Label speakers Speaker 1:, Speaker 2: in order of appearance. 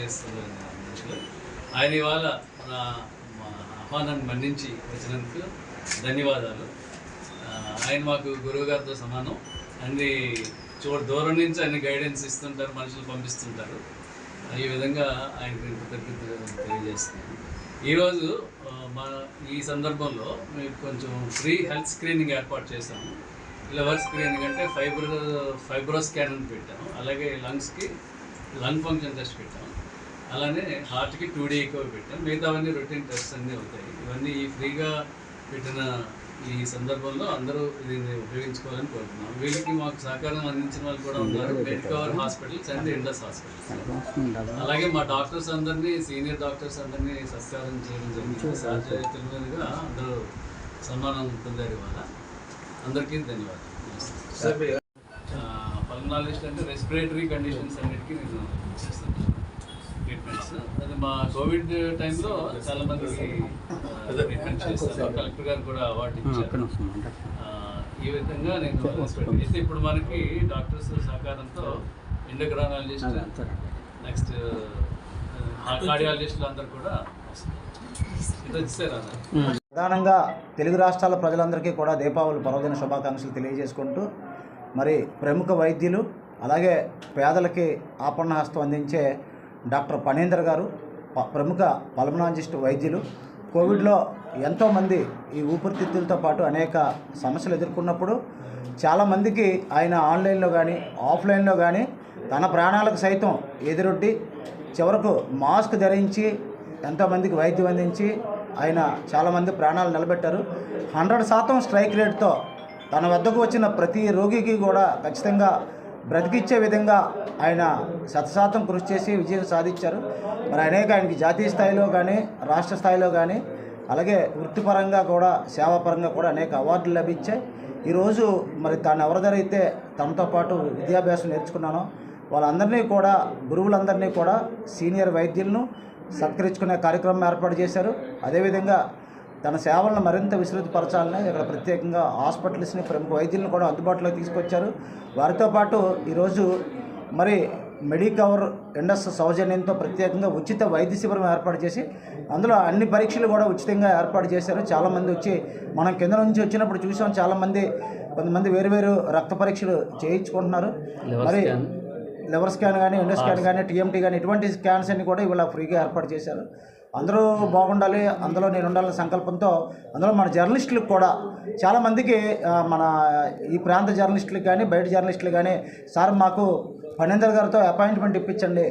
Speaker 1: చేస్తున్న మనుషులు. ఆయన ఇవాళ నా మా ఆహ్వానాన్ని మన్నించి వచ్చినందుకు ధన్యవాదాలు. ఆయన మాకు గురువు గారితో సమానం. అన్ని చూ దూరం నుంచి అన్ని గైడెన్స్ ఇస్తుంటారు మనుషులు పంపిస్తుంటారు. ఈ విధంగా ఆయనకు కృతజ్ఞతలు తెలియజేస్తున్నాను. ఈరోజు మా ఈ సందర్భంలో మీకు కొంచెం ఫ్రీ హెల్త్ స్క్రీనింగ్ ఏర్పాటు చేశాము. లివర్ స్క్రీనింగ్ అంటే ఫైబ్రో ఫైబ్రో స్కాన్ అని పెట్టాము. అలాగే లంగ్స్కి లంగ్ ఫంక్షన్ టెస్ట్ పెట్టాము అలానే హార్ట్కి టూ డీ ఎక్కువ పెట్టాం. మిగతావన్నీ రొటీన్ టెస్ట్ అన్నీ అవుతాయి. ఇవన్నీ ఈ ఫ్రీగా పెట్టిన ఈ సందర్భంలో అందరూ దీన్ని ఉపయోగించుకోవాలని కోరుతున్నాం. వీళ్ళకి మాకు సహకారం అందించిన వాళ్ళు కూడా ఉన్నారు. Medicover hospitals and Indus hospitals. అలాగే మా డాక్టర్స్ అందరినీ సీనియర్ డాక్టర్స్ అందరినీ సత్కారం చేయడం జరిగింది. తెలుగుగా అందరూ సన్మానం పొందారు ఇవాళ. అందరికీ ధన్యవాదాలు. పల్మనాలజిస్ట్ అంటే రెస్పిరేటరీ కండిషన్స్ అన్నిటికీ నేను చేస్తాను. ట్రీట్మెంట్స్ అది మా కోవిడ్ టైంలో చాలా మందికి ట్రీట్మెంట్ చేస్తాను కలెక్టర్ గారు కూడా అవార్డు ఇచ్చారు. ఈ విధంగా నేను అయితే ఇప్పుడు మనకి డాక్టర్స్ సహకారంతో ఎండోక్రానాలజిస్ట్ నెక్స్ట్ కార్డియాలజిస్టులు అందరు కూడా
Speaker 2: ప్రధానంగా తెలుగు రాష్ట్రాల ప్రజలందరికీ కూడా దీపావళి పర్వదిన శుభాకాంక్షలు తెలియజేసుకుంటూ మరి ప్రముఖ వైద్యులు అలాగే పేదలకి ఆపన్న హస్తం అందించే డాక్టర్ పనేందర్ గారు ప్రముఖ పల్మనాలజిస్ట్ వైద్యులు. కోవిడ్లో ఎంతోమంది ఈ ఊపిరితిత్తులతో పాటు అనేక సమస్యలు ఎదుర్కొన్నప్పుడు చాలామందికి ఆయన ఆన్లైన్లో కానీ ఆఫ్లైన్లో కానీ తన ప్రాణాలకు సైతం ఎదురొడ్డి చివరకు మాస్క్ ధరించి ఎంతోమందికి వైద్యం అందించి ఆయన చాలామంది ప్రాణాలు నిలబెట్టారు. హండ్రెడ్ శాతం స్ట్రైక్ రేట్తో తన వద్దకు వచ్చిన ప్రతి రోగికి కూడా ఖచ్చితంగా బ్రతికిచ్చే విధంగా ఆయన శతశాతం కృషి చేసి విజయం సాధించారు. మరి అనేక ఆయనకి జాతీయ స్థాయిలో కానీ రాష్ట్ర స్థాయిలో కానీ అలాగే వృత్తిపరంగా కూడా సేవాపరంగా కూడా అనేక అవార్డులు లభించాయి. ఈరోజు మరి తాను ఎవరిదరైతే తనతో పాటు విద్యాభ్యాసం నేర్చుకున్నానో వాళ్ళందరినీ కూడా గురువులందరినీ కూడా సీనియర్ వైద్యులను సత్కరించుకునే కార్యక్రమం ఏర్పాటు చేశారు. అదేవిధంగా తన సేవలను మరింత విస్తృతపరచాలని ఇక్కడ ప్రత్యేకంగా హాస్పిటల్స్ని ప్రముఖ వైద్యులను కూడా అందుబాటులోకి తీసుకొచ్చారు. వారితో పాటు ఈరోజు మరి మెడికవర్ ఇండస్ సౌజన్యంతో ప్రత్యేకంగా ఉచిత వైద్య శిబిరం ఏర్పాటు చేసి అందులో అన్ని పరీక్షలు కూడా ఉచితంగా ఏర్పాటు చేశారు. చాలామంది వచ్చి మనం కింద నుంచి వచ్చినప్పుడు చూసాం చాలామంది కొంతమంది వేరు వేరు రక్త పరీక్షలు చేయించుకుంటున్నారు. మరి లివర్ స్కాన్ కానీ ఎండో స్కాన్ కానీ టీఎంటీ కానీ ఇటువంటి స్కాన్స్ అన్ని కూడా ఇవాళ ఫ్రీగా ఏర్పాటు చేశారు. అందరూ బాగుండాలి అందులో నేను ఉండాలనే సంకల్పంతో అందులో మన జర్నలిస్టులకు కూడా చాలామందికి మన ఈ ప్రాంత జర్నలిస్టులకు కానీ బయట జర్నలిస్టులు కానీ సార్ మాకు ఫణేందర్ గారితో అపాయింట్మెంట్ ఇప్పించండి